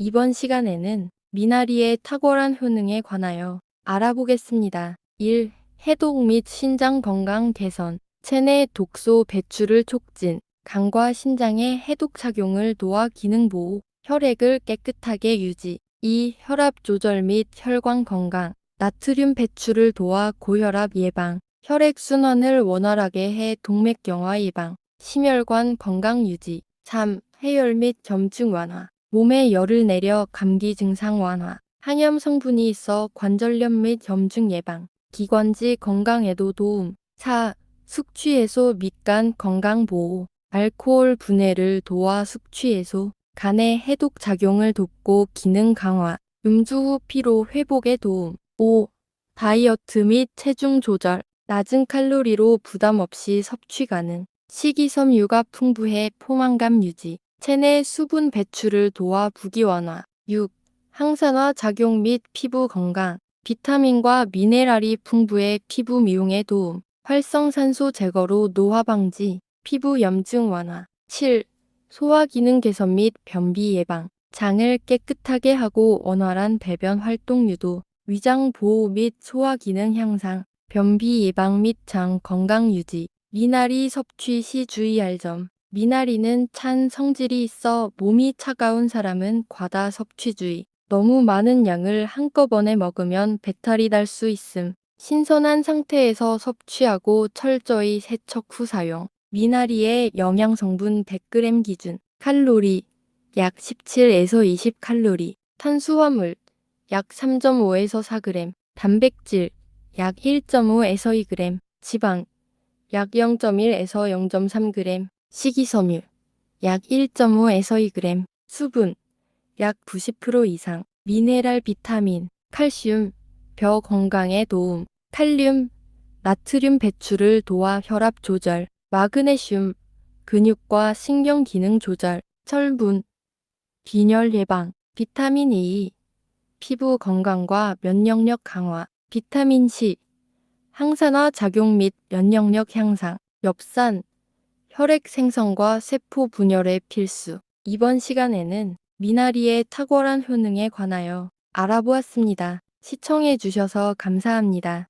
이번 시간에는 미나리의 탁월한 효능에 관하여 알아보겠습니다. 1. 해독 및 신장 건강 개선. 체내 독소 배출을 촉진. 간과 신장의 해독 작용을 도와 기능 보호. 혈액을 깨끗하게 유지. 2. 혈압 조절 및 혈관 건강. 나트륨 배출을 도와 고혈압 예방. 혈액 순환을 원활하게 해 동맥경화 예방. 심혈관 건강 유지. 3. 해열 및 염증 완화 몸에 열을 내려 감기 증상 완화, 항염 성분이 있어 관절염 및 염증 예방, 기관지 건강에도 도움. 4. 숙취 해소 및 간 건강 보호, 알코올 분해를 도와 숙취 해소, 간의 해독 작용을 돕고 기능 강화, 음주 후 피로 회복에 도움. 5. 다이어트 및 체중 조절, 낮은 칼로리로 부담 없이 섭취 가능, 식이섬유가 풍부해 포만감 유지. 체내 수분 배출을 도와 부기 완화. 6. 항산화 작용 및 피부 건강. 비타민과 미네랄이 풍부해 피부 미용에 도움. 활성산소 제거로 노화 방지. 피부 염증 완화. 7. 소화 기능 개선 및 변비 예방. 장을 깨끗하게 하고 원활한 배변 활동 유도. 위장 보호 및 소화 기능 향상. 변비 예방 및 장 건강 유지. 미나리 섭취 시 주의할 점. 미나리는 찬 성질이 있어 몸이 차가운 사람은 과다 섭취주의. 너무 많은 양을 한꺼번에 먹으면 배탈이 날 수 있음. 신선한 상태에서 섭취하고 철저히 세척 후 사용. 미나리의 영양 성분 100g 기준. 칼로리 약 17에서 20 칼로리. 탄수화물 약 3.5에서 4g. 단백질 약 1.5에서 2g. 지방 약 0.1에서 0.3g. 식이섬유 약 1.5에서 2g, 수분 약 90% 이상, 미네랄 비타민, 칼슘, 벼 건강에 도움, 칼륨, 나트륨 배출을 도와 혈압 조절, 마그네슘, 근육과 신경 기능 조절, 철분, 빈혈 예방, 비타민 E, 피부 건강과 면역력 강화, 비타민 C, 항산화 작용 및 면역력 향상, 엽산, 혈액 생성과 세포 분열에 필수. 이번 시간에는 미나리의 탁월한 효능에 관하여 알아보았습니다. 시청해 주셔서 감사합니다.